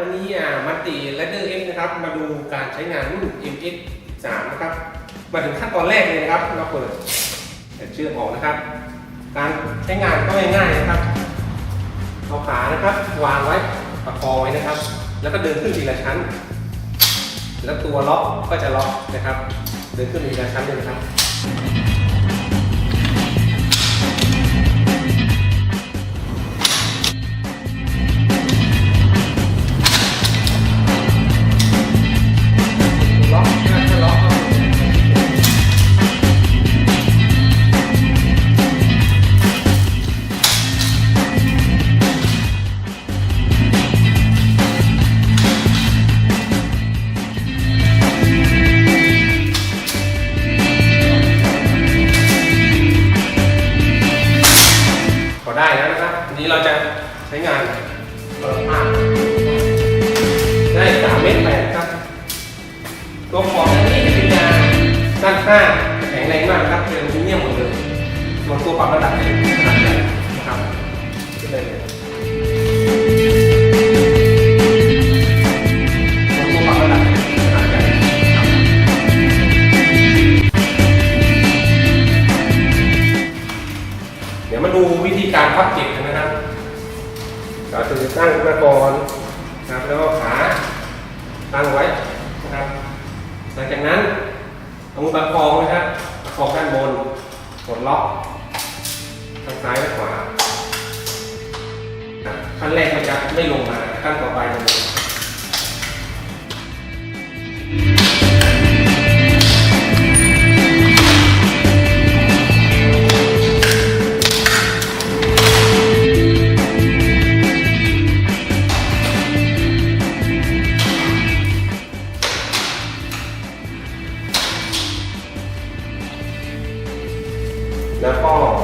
วันนี้มัตี Ladder X นะครับ มาดูการใช้งานรุ่น MX 3นะครับ มาถึงขั้นตอนแรกเลยนะครับ เราเปิดแผ่นเชือกออกนะครับ การใช้งานก็ง่ายๆนะครับเอาขานะครับ วางไว้ประคองไว้นะครับ แล้วก็เดินขึ้นทีละชั้น แล้วตัวล็อกก็จะล็อกนะครับ เดินขึ้นทีละชั้นเลยนะครับ ใช้งานเปิดผ้าได้สามเมตรแปดครับ ตัวของนนี้เป็นยางด้านข้างแข็งแรงมากนะครับเป็นอลูมิเนียมหมดเลยส่วนตัวปรับระดับเป็นขนาดใหญ่นะครับขึ้นได้เลยตัวปรับระดับเป็นขนาดใหญ่เดี๋ยวมาดูวิธีการพับเก็บกันนะครับ ก็คือตั้งขึ้นมาก่อนนะครับแล้วก็ขาตั้งไว้นะครับหลังจากนั้นเอามือประคองนะครับประคองด้านบนกดล็อกทางซ้ายและขวาขั้นแรกมันจะไม่ลงมาขั้นต่อไปมันจะ 来帮我。